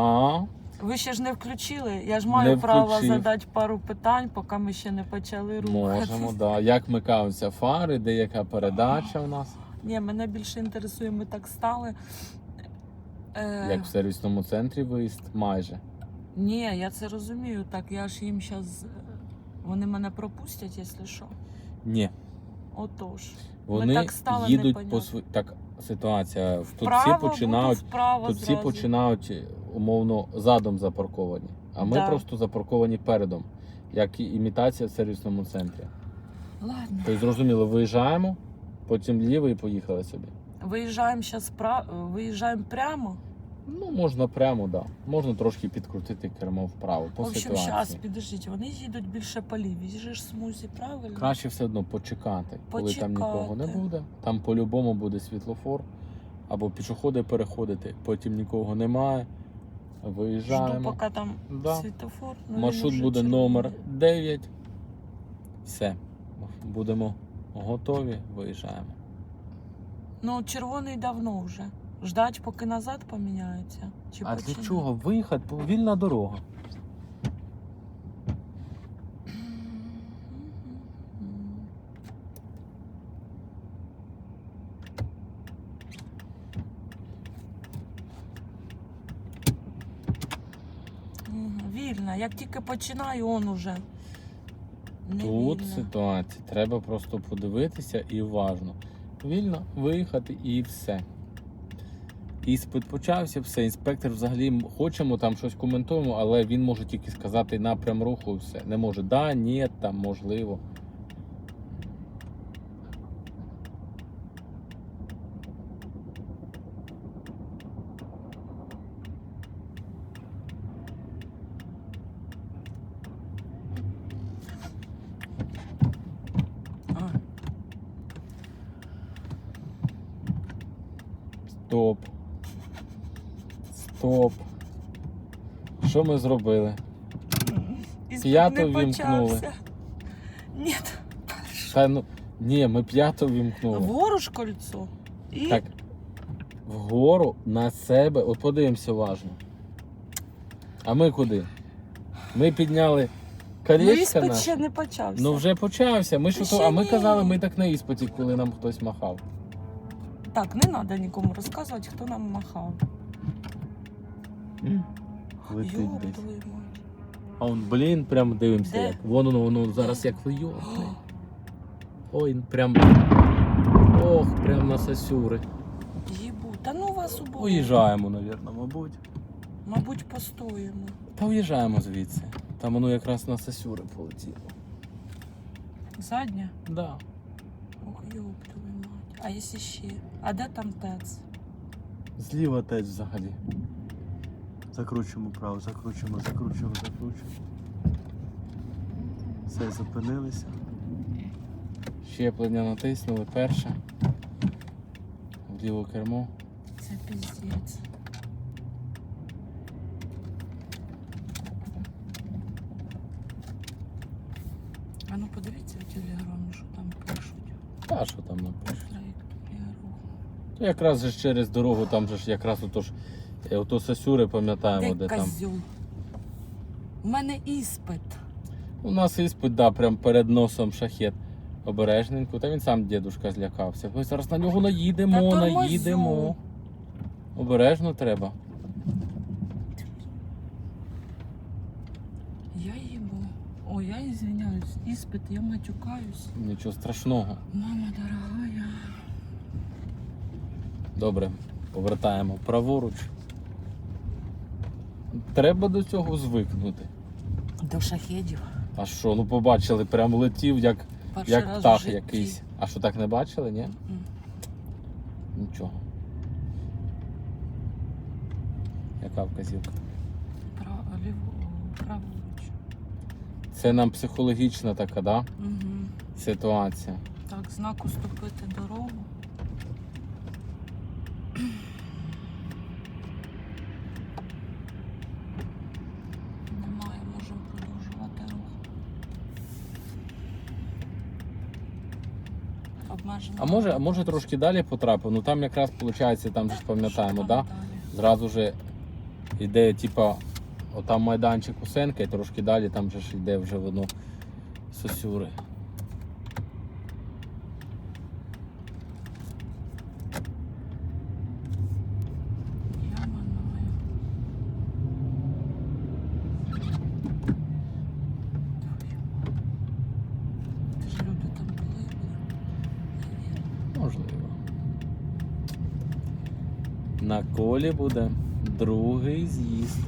А, Ви ще ж не включили. Я ж Не маю право включив. задати пару питань, поки ми ще не почали рухатися. можемо, да. Як микаються фари, де яка передача у нас? Ні, мене більше інтересує, ми так стали. Е, Як в сервісному центрі виїзд? Майже. Ні, я це розумію. Так, я ж їм зараз. Вони мене пропустять, якщо що. Ні. Отож. Вони так стали їдуть непонятно. по. Так, ситуація. Тут Вправо всі починають, буду вправо тут всі зразу. починають умовно задом запарковані. А ми Да. просто запарковані передом, як і імітація в сервісному центрі. Ладно. Тобто, зрозуміло, виїжджаємо, потім ліво і поїхали собі. Виїжджаємо зараз виїжджаємо прямо. Ну, можна прямо, да. Можна трошки підкрутити кермо вправо по В общем, ситуації. зараз, підождіть, вони їдуть більше по лівій. Же ж смузі, правильно? Краще все одно почекати, коли там нікого не буде. Там по-любому буде світлофор, або пішоходи переходити, потім нікого немає. Жду, Виїжджаємо. поки там Да. світофор. Ну, він Маршрут уже буде червоний. номер 9. Все. Будемо готові, виїжджаємо. Ну, червоний давно вже. Ждать, поки назад поміняється. Чи А для чого? Виїхати, вільна дорога. Мгм, Вільно. Як тільки починаю, он уже. Не Тут вільно. ситуація. Треба просто подивитися і уважно. Вільно виїхати і все. Іспит почався, все. Інспектор взагалі хочемо там щось коментуємо, але він може тільки сказати напрям руху все. Не може да, ні, там можливо. Стоп. Стоп. Що ми зробили? П'яту почався. Ні, Та ну ні, ми п'яту вімкнули. вгору ж кольцо. І Так. Вгору на себе. От подивимося уважно. А ми куди? Ми підняли ну, колечко іспит наше. ще не почався. Ну вже почався. Ми Та ото- а ми ні. казали, ми так на іспиті, коли нам хтось махав. Так, не треба нікому розказувати, хто нам махав. Летить Йоп десь. твою мать. А он, блін, прям дивимося, Де? як. Вон воно, воно зараз як вийобне. Ой, прям. Ох, прям на сосюри. Їбу. Та ну вас обох. Уїжджаємо, навірно, мабуть. Мабуть, постоїмо. Та уїжджаємо звідси. Там воно якраз на сосюри полетіло. Задня? Да. Ох, йоп твою мать. А якщо ще? А де там тец? Зліва теж взагалі. Закручуємо право, закручуємо, закручуємо, закручуємо. Все, зупинилися. Щеплення натиснули перше. Вліво кермо. Це піздець. А ну подивіться в телеграму, що там пишуть. Та що там руху. То Якраз же ж через дорогу, там же ж якраз ото ж е, ото сосюри пам'ятаємо, де Де там. У мене іспит. У нас іспит, да, прям перед носом шахет. Обережненько. Та він сам дідушка злякався. Ми зараз на нього наїдемо, Та наїдемо. Обережно треба. Я їбу. О, я извиняюсь. Іспит, я матюкаюсь. Нічого страшного. Мама дорогая. Добре, повертаємо праворуч. Треба до цього звикнути. До шахедів. А що, ну побачили, прям летів як, Перший як раз в птах житті. якийсь. А що так не бачили, ні? М. Нічого. Яка вказівка? Ліво, праворуч. Це нам психологічна така, да? Угу. Ситуація. Так, знак уступити дорогу. Немає, можемо продовжувати рух. Обмежено. А може, а може трошки далі потрапив? Ну там якраз виходить, там же ж пам'ятаємо, да? Зразу же йде, типа, отам майданчик у Сенка, і трошки далі там же ж йде вже воно сосюри. Я манаю. Ти ж люди там були, блін. Можливо. На колі буде другий з'їзд.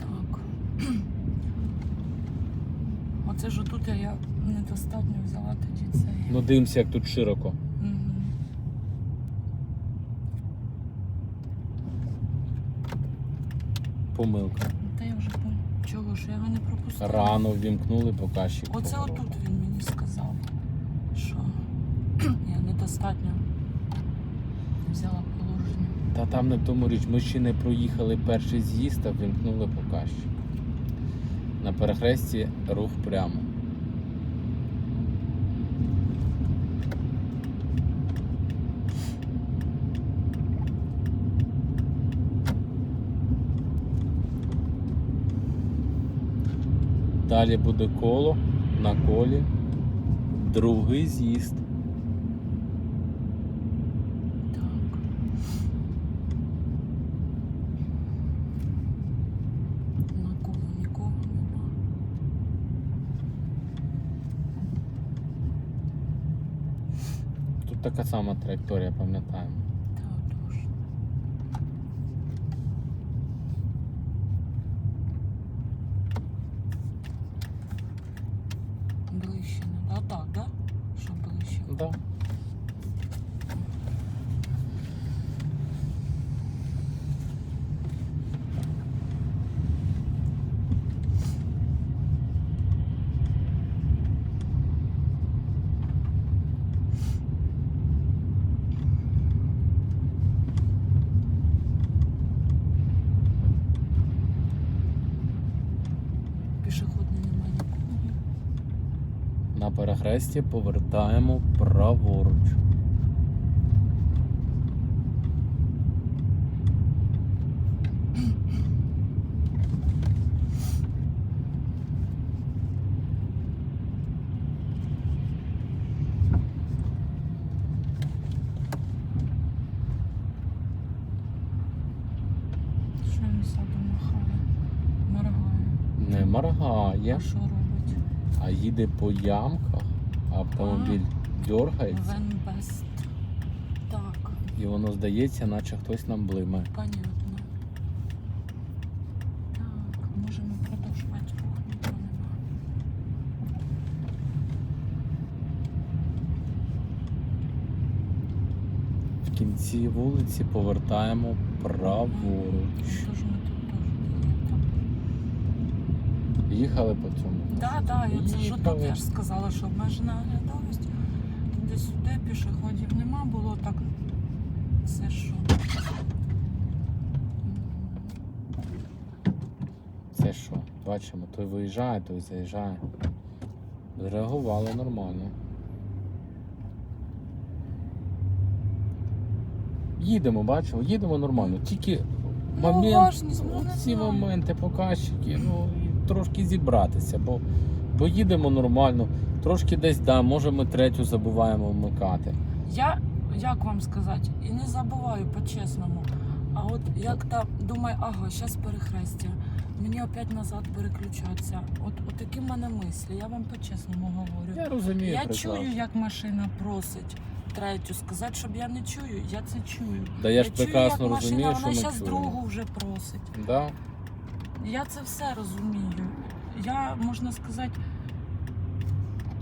Так. Оце ж тут я недостатньо взяла тоді цей. Ну дивимося, як тут широко. Мгм. Помилка. Та я вже. Чого ж я його не пропустила? Рано ввімкнули показчик. Оце повороту. отут він мені сказав, що я недостатньо взяла положення. Та там не в тому річ, ми ще не проїхали перший з'їзд, а ввімкнули показчик. На перехресті рух прямо. Далі буде коло на колі. Другий з'їзд. Так. На коло нікого нема. Тут така сама траєкторія, пам'ятаємо. Та точно. Ближче не. А так, да? Що ближче? Да. Пішохідний немає нікого. На перехресті повертаємо праворуч. Що він саду махає? Моргає. Не моргає, що їде по ямках, а автомобіль дергається, Венбест. Так, і воно здається, наче хтось нам блимає. понятно. Так, можемо продовжувати рух, нікого нема. В кінці вулиці повертаємо праворуч. Тож ми тут теж є. Їхали по цьому. Так, так, я це ж тут Їхали. я ж сказала, що обмежена оглядовість. Туди-сюди пішоходів нема, було так. Це що? Це що? Бачимо, той виїжджає, той заїжджає. Зреагували нормально. Їдемо, бачимо, їдемо нормально. Тільки Ну, момент, ну, не ці знаю. моменти, показчики, ну трошки зібратися, бо, бо їдемо нормально. Трошки десь да, може ми третю забуваємо вмикати. Я, як вам сказати, і не забуваю по-чесному. А от як та думаю, ага, зараз перехрестя. Мені опять назад переключатися. От, от такі в мене мислі, я вам по-чесному говорю. Я розумію. Я прекрасно. чую, як машина просить третю. Сказати, щоб я не чую, я це чую. Да я ж чую, прекрасно як розумію, машина, що вона ми зараз другу вже просить. Да. Я це все розумію. Я можна сказати,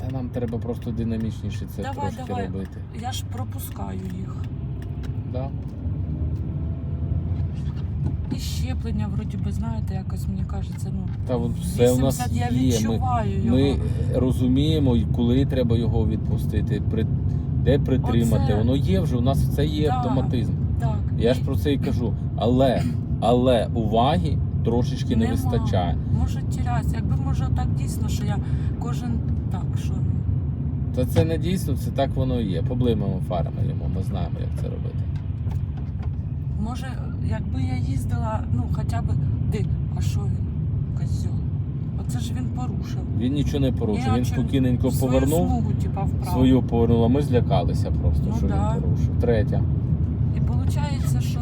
Та нам треба просто динамічніше це Давай, трошки давай. робити. я ж пропускаю їх. Да. І щеплення, вроді би, знаєте, якось мені кажеться, ну. Та от все у нас я є. Ми, відчуваю його. ми розуміємо, і коли треба його відпустити, при, де притримати. Оце- Воно є вже, у нас все є Да. автоматизм. Так. Я ж про це і кажу. Але, але уваги трошечки не Нема. вистачає. Може тіряюся. Якби може так дійсно, що я кожен так, що. Та це не дійсно, це так воно і є. Поблимемо фарами йому, ми знаємо, як це робити. Може, якби я їздила, ну хоча б ди, а що він? Козьол. Оце ж він порушив. Він нічого не порушив, Я він спокійненько Свою повернув, смугу, типа, вправо. свою повернув, а ми злякалися просто, Ну що да. він порушив. Третя. І виходить, що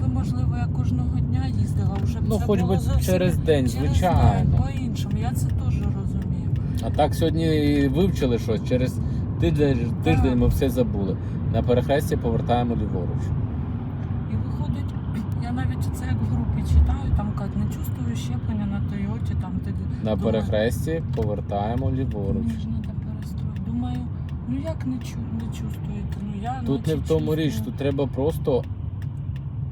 якби можливо я кожного дня їздила, вже б Ну, це хоч було би зовсім через день, через звичайно. день, по-іншому. Я це теж розумію. А так сьогодні вивчили щось, через тиждень, тиждень ми все забули. На перехресті повертаємо ліворуч. І виходить, я навіть це як в групі читаю, там кажуть, не чувствую щеплення на Тойоті, там ти На думаю, перехресті повертаємо ліворуч. Думаю, ну як не, чу, не чувствуєте? Ну я Тут не в тому річ, чувствую. тут треба просто,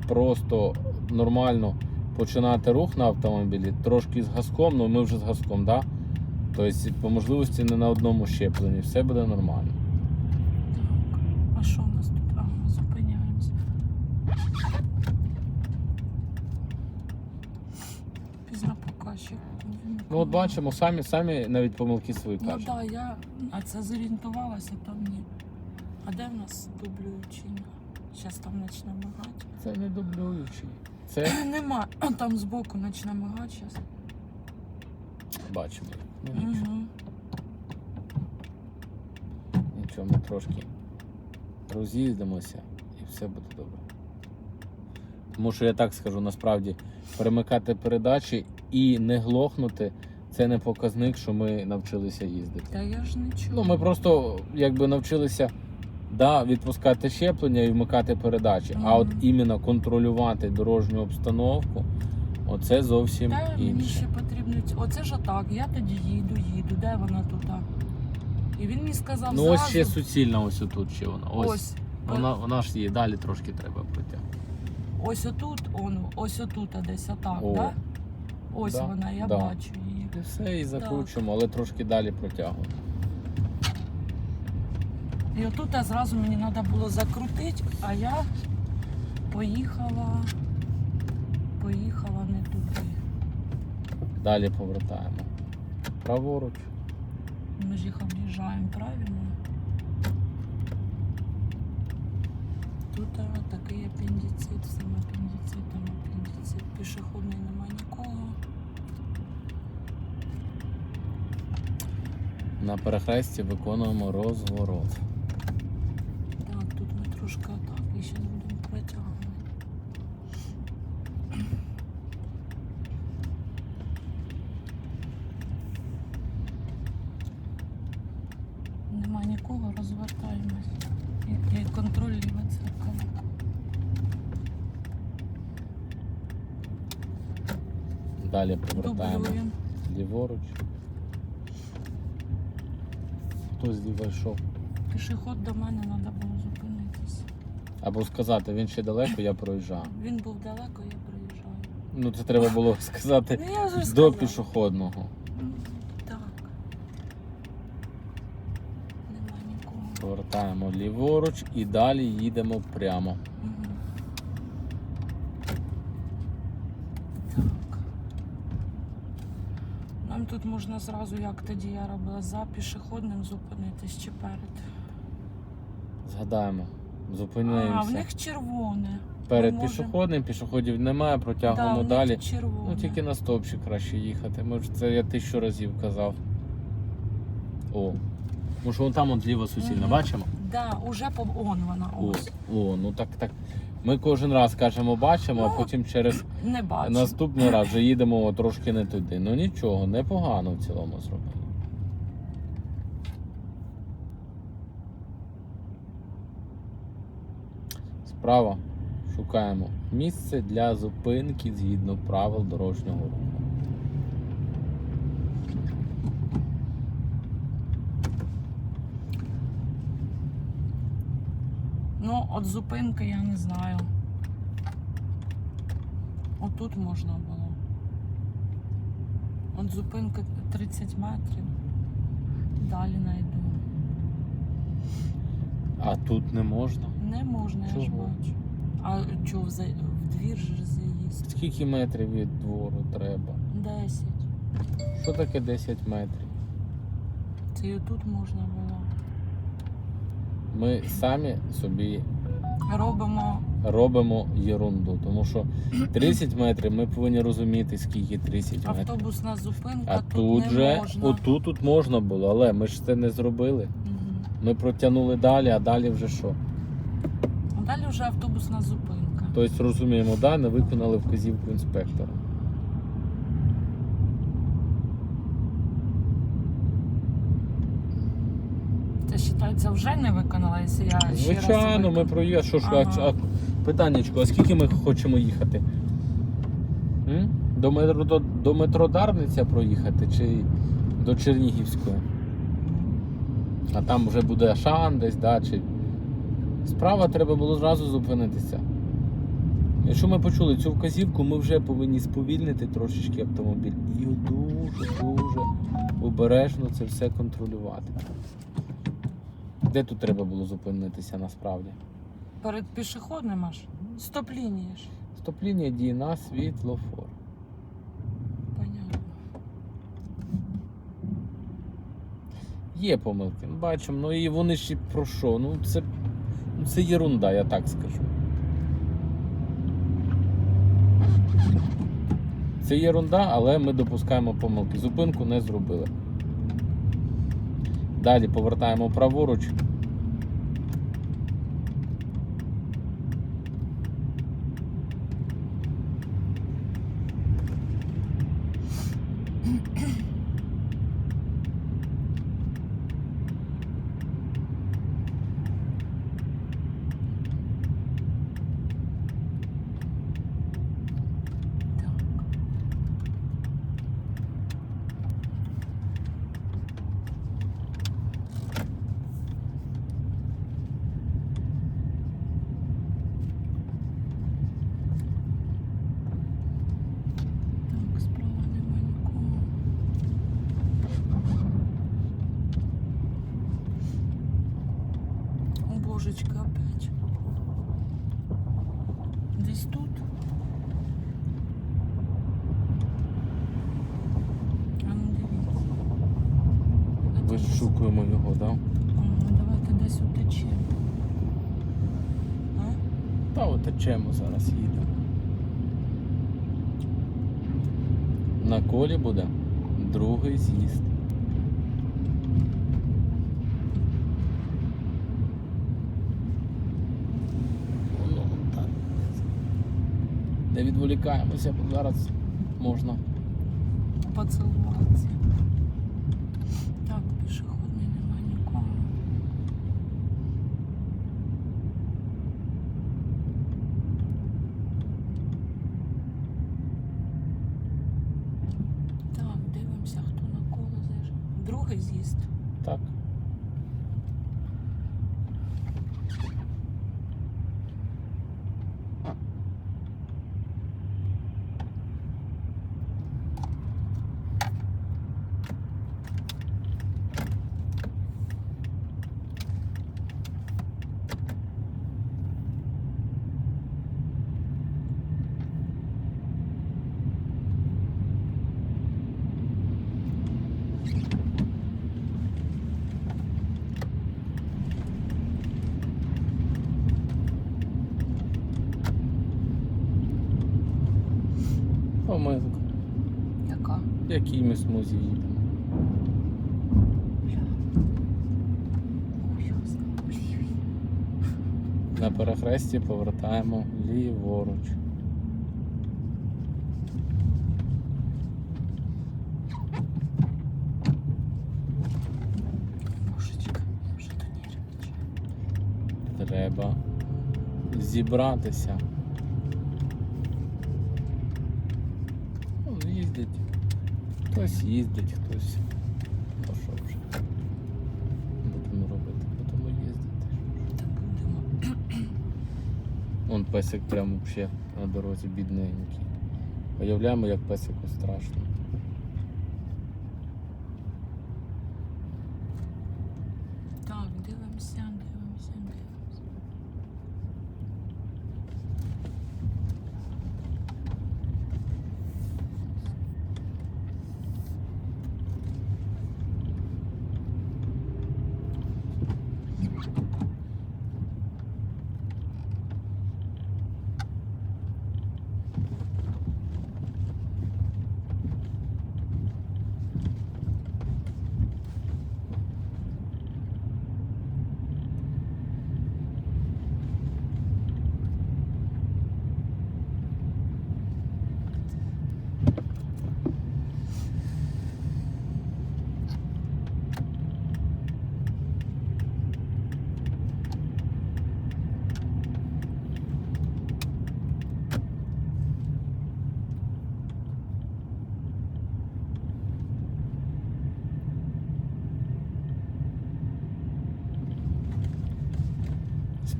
просто нормально починати рух на автомобілі, трошки з газком, ну ми вже з газком, да? Тобто, по можливості не на одному щепленні, все буде нормально. Так. А що у нас тут? Ага, зупиняємося. Пізно показчик. Ну от бачимо, самі, самі навіть помилки свої Ну кажуть. так, да, я а це зорієнтувалася, там ні. А де в нас дублюючий? Зараз там почне мигати. Це не дублюючий. Це Нема. А Там збоку почне мигати зараз. бачимо. Ну, нічого, Угу. нічого, ми трошки роз'їздимося і все буде добре. Тому що я так скажу, насправді перемикати передачі і не глохнути це не показник, що ми навчилися їздити. Та я ж не чую. Ну, ми просто якби навчилися да, відпускати щеплення і вмикати передачі, а от іменно контролювати дорожню обстановку, оце зовсім Та мені ще потрібно. Оце ж отак. Я тоді їду, їду. Де вона тут? а? І він мені сказав Ну зразу. ось ще суцільна, ось отут ще вона. Ось, Ось. Вона, вона ж є, далі трошки треба протягнути. Ось отут, он, ось отут, а десь отак, О, да? Ось да, вона, я да. бачу її. І все, і закручуємо, але трошки далі протягуємо. І отут а зразу мені треба було закрутити, а я поїхала. Поїхала не туди. Далі повертаємо. Праворуч. Ми ж їх об'їжджаємо правильно. Тут а, такий апендицит, всім апендицитом апендицит. Пішохідний нема нікого. На перехресті виконуємо розворот. Так, тут ми трошки отак і ще будемо протягувати. Нема нікого, розвертаємось. І, і контроль ліве дзеркало. Далі повертаємо ліворуч. Хто зліва йшов? Пішохід до мене треба було зупинитися. Або сказати, він ще далеко, я проїжджаю. Він був далеко, я приїжджаю. Ну це треба було сказати Ну я вже до сказала. пішохідного. Ну, Так. Нема нікого. Повертаємо ліворуч і далі їдемо прямо. Мгм. Так. Нам тут можна зразу, як тоді я робила, за пішохідним зупинитись чи перед. Згадаємо. А, в них червоне. перед ми можемо- пішохідним, пішоходів немає, протягуємо Да, в них далі. червоне. Ну тільки на стовпчик краще їхати. Ми ж це я тисячу разів казав. О. Що вон там от зліва суцільна, Мгм. бачимо? Да, уже по он вона О, ось. о, ну так так. Ми кожен раз кажемо бачимо, а Ну, потім через Не бачу. наступний раз вже їдемо трошки не туди. Ну нічого, непогано в цілому зробили. Справа шукаємо місце для зупинки згідно правил дорожнього руху. Ну, от зупинки я не знаю. Отут можна було. От зупинка 30 метрів. Далі найду. А тут не можна. Не можна, я ж бачу. А чого в, за... в двір же заїзд? Скільки метрів від двору треба? Десять. Що таке 10 метрів? Це і тут можна було. Ми самі собі Робимо робимо єрунду, тому що 30 метрів ми повинні розуміти, скільки 30 метрів. автобусна зупинка, А тут, тут не же, можна. отут тут можна було, але ми ж це не зробили. Угу. Ми протягнули далі, а далі вже що? Далі вже автобусна зупинка. Тобто розуміємо, да, не виконали вказівку інспектора. Це вже не виконала, якщо я ще раз Звичайно, ми проїхали. Що ж, Ага. а, а, питаннячко, а скільки ми хочемо їхати? М? До, метро, до, до метро Дарниця проїхати чи до Чернігівської? А там вже буде Ашан десь, да, чи. Справа треба було зразу зупинитися. Якщо ми почули цю вказівку, ми вже повинні сповільнити трошечки автомобіль і дуже-дуже обережно це все контролювати. Де тут треба було зупинитися насправді? Перед пішохідним аж. Стоп-лінії ж. Стоп-лінія діє на світлофор. Понятно. Є помилки, ну, бачимо, ну і вони і про що? Ну це, ну, це єрунда, я так скажу. Це єрунда, але ми допускаємо помилки. Зупинку не зробили. Далі повертаємо праворуч. Так. Так, справа нема нікого. О, божечки, опять. Десь тут. А ну дивіться. А це десь- Вишукуємо його, так? Да? Ага, давайте десь утечемо. А? Та отечемо зараз їдемо. На колі буде другий з'їзд. Ну. Не відволікаємося, бо зараз можна. Поцілуватися. Так, пішохідний нема нікого. Так, дивимося, хто на коло заїжджав. Другий з'їзд. Так. Помилка. Смузі їдемо? На перехресті повертаємо ліворуч. Треба зібратися. Ну, їздять. Хтось їздить, хтось. Ну що вже. Будемо робити, будемо їздити. Та будемо. Вон песик прямо взагалі на дорозі бідненький. Уявляємо, як песику страшно. Так, дивимося, дивимося, дивимося.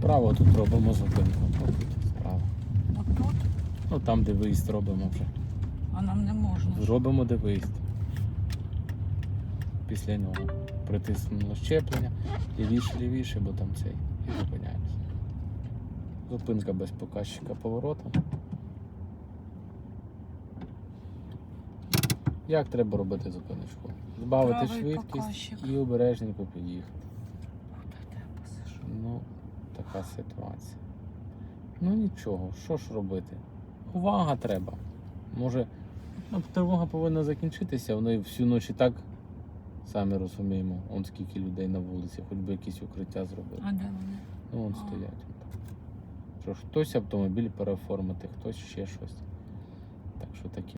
Справа тут робимо зупинку. Справа. Отут, Ну там, де виїзд робимо вже. а нам не можна. Робимо де виїзд. Після нього. Притиснуло щеплення, лівіше, лівіше, бо там цей. І зупиняємося. Зупинка без показчика повороту. Як треба робити зупиночку? Збавити швидкість показчик. і обережненько під'їхати. Куди ти посиш? Ну, така ситуація. Ну нічого, що ж робити? Увага треба. Може, ну, тривога повинна закінчитися, вони всю ніч і так, самі розуміємо, он скільки людей на вулиці, хоч би якісь укриття зробили. А де вони? Ну, вон стоять. Що хтось автомобіль переоформити, хтось ще щось. Так що такі.